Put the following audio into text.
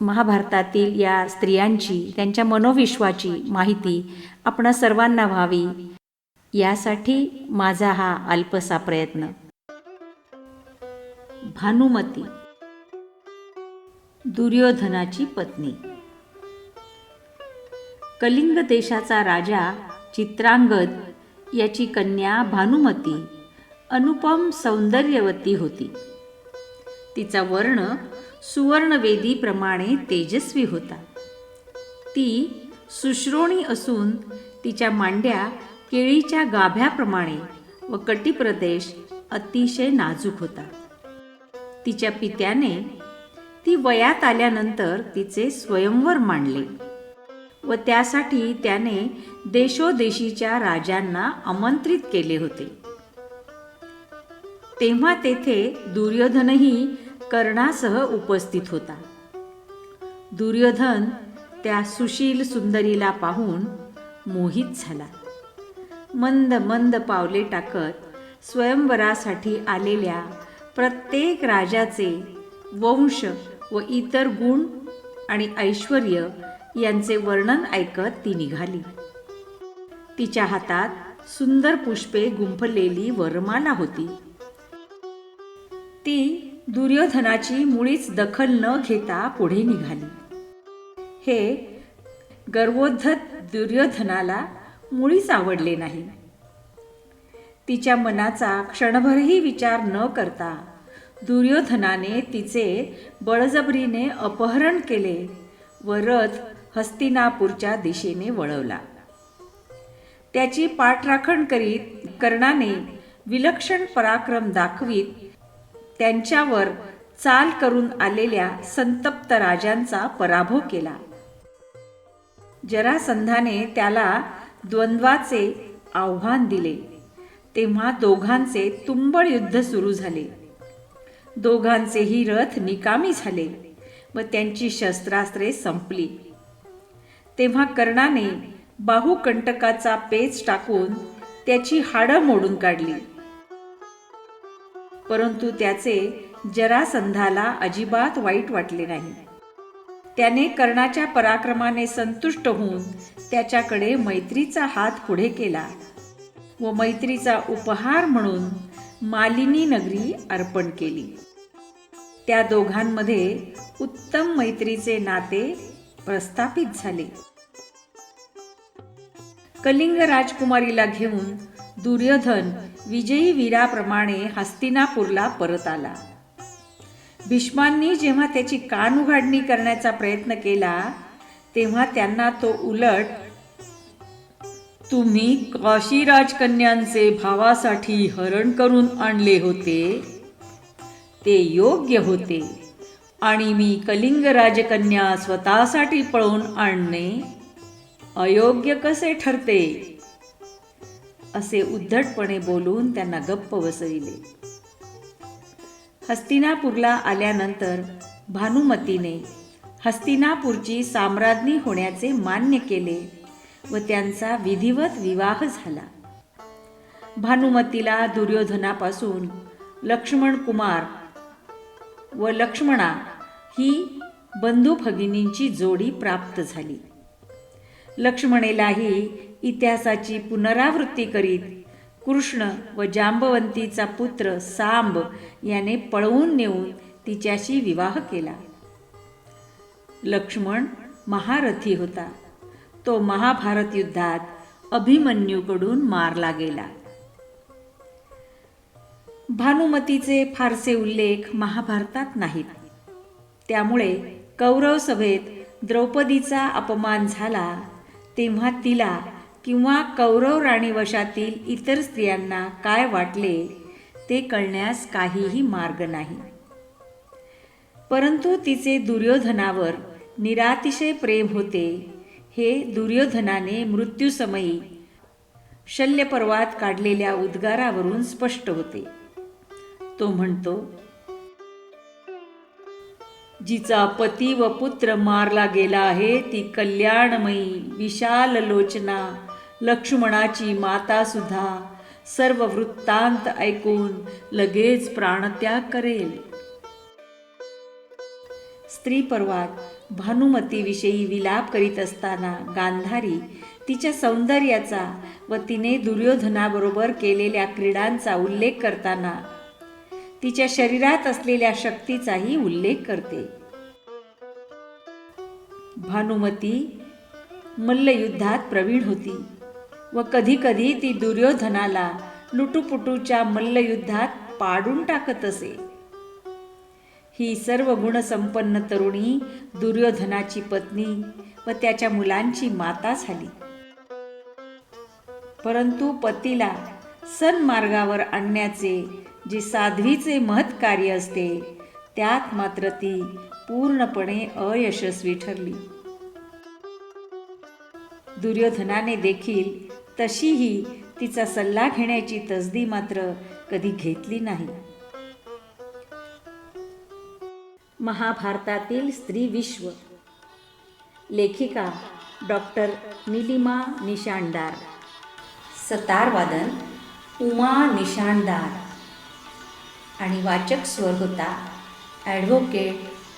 महाभारतातील या स्त्रियांची त्यांच्या मनोविश्वाची माहिती आपण सर्वांना व्हावी. यासाठी माझा हा अल्पसा प्रयत्न. भानुमती. दुर्योधनाची पत्नी. कलिंग देशाचा राजा चित्रांगद याची कन्या भानुमती अनुपम सौंदर्यवती होती. तिचा वर्ण सुवर्णवेदीप्रमाणे तेजस्वी होता. ती सुश्रोणी असून तिच्या मांड्या केळीच्या गाभ्याप्रमाणे व कटिप्रदेश अतिशय नाजूक होता. तिच्या पित्याने ती वयात आल्यानंतर तिचे स्वयंवर मांडले व त्यासाठी त्याने देशोदेशीच्या राजांना आमंत्रित केले होते. तेव्हा तेथे दुर्योधनही कर्णासह उपस्थित होता. दुर्योधन त्या सुशील सुंदरीला पाहून मोहित झाला. मंद मंद पावले टाकत स्वयंवरासाठी आलेल्या प्रत्येक राजाचे वंश व इतर गुण आणि ऐश्वर यांचे वर्णन ऐकत ती निघाली. तिच्या हातात सुंदर पुष्पे गुंफलेली वरमाला होती. ती दुर्योधनाची मुळीच दखल न घेता पुढे निघाली. हे गर्वोद्धत दुर्योधनाला मुळीच आवडले नाही. तिच्या मनाचा क्षणभरही विचार न करता दुर्योधनाने तिचे बळजबरीने अपहरण केले व रथ हस्तिनापूरच्या दिशेने वळवला. त्याची पाठराखण करीत कर्णाने विलक्षण पराक्रम दाखवीत त्यांच्यावर चाल करून आलेल्या संतप्त राजांचा पराभव केला. जरासंधाने त्याला द्वंद्वाचे आव्हान दिले. तेव्हा दोघांचे तुंबळ युद्ध सुरू झाले. दोघांचेही रथ निकामी झाले व त्यांची शस्त्रास्त्रे संपली. तेव्हा कर्णाने बाहुकंटकाचा पेच टाकून त्याची हाडं मोडून काढली. परंतु त्याचे जरासंधाला अजिबात वाईट वाटले नाही. त्याने कर्णाच्या पराक्रमाने संतुष्ट होऊन त्याच्याकडे मैत्रीचा हात पुढे केला व मैत्रीचा उपहार म्हणून मालिनी नगरी अर्पण केली. त्या दोघांमध्ये उत्तम मैत्रीचे नाते प्रस्थापित झाले. कलिंग राजकुमारीला घेऊन दुर्योधन विजयी वीराप्रमाणे हस्तिनापूरला परत आला. भीष्मांनी जेव्हा त्याची कान उघाडणी करण्याचा प्रयत्न केला तेव्हा त्यांना तो उलट तुम्ही काशी राजकन्यांचे भावासाठी हरण करून आणले होते? ते योग्य होते. आणि मी कलिंग राजकन्या स्वतःसाठी पळवून आणणे अयोग्य कसे ठरते? असे उद्धटपणे बोलून त्यांना गप्प बसविले. हस्तिनापूरला आल्यानंतर भानुमतीने हस्तिनापूरची साम्राज्ञी होण्याचे मान्य केले व त्यांचा विधिवत विवाह झाला. भानुमतीला दुर्योधनापासून लक्ष्मण कुमार व लक्ष्मणा ही बंधू भगिनींची जोडी प्राप्त झाली. लक्ष्मणेलाही इतिहासाची पुनरावृत्ती करीत कृष्ण व जांबवंतीचा पुत्र सांब याने पळवून नेऊन तिच्याशी विवाह केला. लक्ष्मण महारथी होता. तो महाभारत युद्धात अभिमन्यूकडून मारला गेला. भानुमतीचे फारसे उल्लेख महाभारतात नाहीत. त्यामुळे कौरव सभेत द्रौपदीचा अपमान झाला तेव्हा तिला किंवा कौरव राणीवशातील इतर स्त्रियांना काय वाटले ते कळण्यास काहीही मार्ग नाही. परंतु तिचे दुर्योधनावर निरातिशय प्रेम होते. हे दुर्योधनाने मृत्यूसमयी शल्यपर्वात काढलेल्या उद्गारावरून स्पष्ट होते. तो म्हणतो जिचा पती व पुत्र मारला गेला आहे ती कल्याणमयी विशाल लोचना लक्ष्मणाची माता सुद्धा. सर्व वृत्तांत ऐकून लगेच प्राणत्याग करेल. स्त्री पर्वात भानुमतीविषयी विलाप करीत असताना गांधारी तिच्या सौंदर्याचा व तिने दुर्योधनाबरोबर केलेल्या क्रीडांचा उल्लेख करताना तिच्या शरीरात असलेल्या शक्तीचाही उल्लेख करते. भानुमती मल्लयुद्धात प्रवीण होती व कधीकधी ती दुर्योधनाला लुटुपुटूच्या मल्लयुद्धात पाडून टाकत असे. ही सर्व गुणसंपन्न तरुणी दुर्योधनाची पत्नी व त्याच्या मुलांची माता झाली. परंतु पतीला सन्मार्गावर आणण्याचे जे साध्वीचे महत्कार्य असते त्यात मात्र ती पूर्णपणे अयशस्वी ठरली. दुर्योधनाने देखील तशीही तिचा सल्ला घेण्याची तसदी मात्र कधी घेतली नाही. महाभारतातील स्त्री विश्व. लेखिका डॉक्टर निलिमा निशाणदार. सतारवादन उमा निशाणदार. आणि वाचक स्वर होता ॲडव्होकेट